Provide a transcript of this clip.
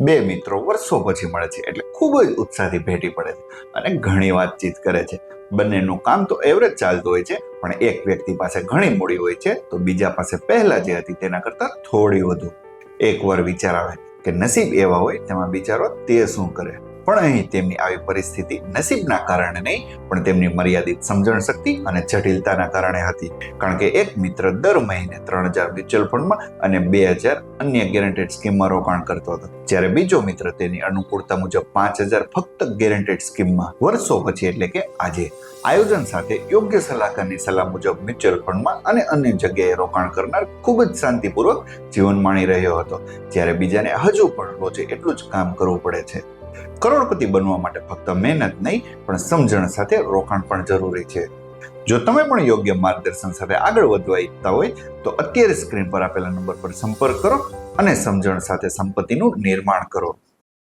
બે મિત્રો વર્ષો પછી મળે છે એટલે ખૂબ જ ઉત્સાહથી ભેટી પડે છે અને ઘણી વાતચીત કરે છે. બંનેનું કામ તો એવરેજ ચાલતું હોય છે, પણ એક વ્યક્તિ પાસે ઘણી મૂડી હોય છે, તો બીજા પાસે પહેલા જે હતી તેના કરતાં થોડી વધુ. એકવાર વિચાર આવે કે નસીબ એવા હોય, તેમાં બિચારો તે શું કરે? પણ અહીં તેમની આવી પરિસ્થિતિ નસીબના કારણે નહીં, પણ તેમની મર્યાદિત સમજણ શક્તિ અને જટિલતાના કારણે હતી. કારણ કે એક મિત્ર દર મહિને ત્રણ હજાર મ્યુચ્યુઅલ ફંડમાં અને બે હજાર અન્ય ગેરંટેડ સ્કીમમાં રોકાણ કરતો હતો. જ્યારે બીજો મિત્ર તેની અનુકૂળતા મુજબ પાંચ હજાર ફક્ત ગેરંટેડ સ્કીમમાં વર્ષો પછી એટલે કે આજે આયોજન સાથે યોગ્ય સલાહકારની સલાહ મુજબ મ્યુચ્યુઅલ ફંડમાં અને અન્ય જગ્યાએ રોકાણ કરનાર ખૂબ જ શાંતિપૂર્વક જીવન માણી રહ્યો હતો. જ્યારે બીજાને હજુ પણ રોજે એટલું જ કામ કરવું પડે છે. કરોડપતિ બનવા માટે ફક્ત મહેનત નહીં, પણ સમજણ સાથે રોકાણ પણ જરૂરી છે. જો તમે પણ યોગ્ય માર્ગદર્શન સાથે આગળ વધવા ઈચ્છતા હોય, તો અત્યારે સ્ક્રીન પર આપેલા નંબર પર સંપર્ક કરો અને સમજણ સાથે સંપત્તિનું નિર્માણ કરો.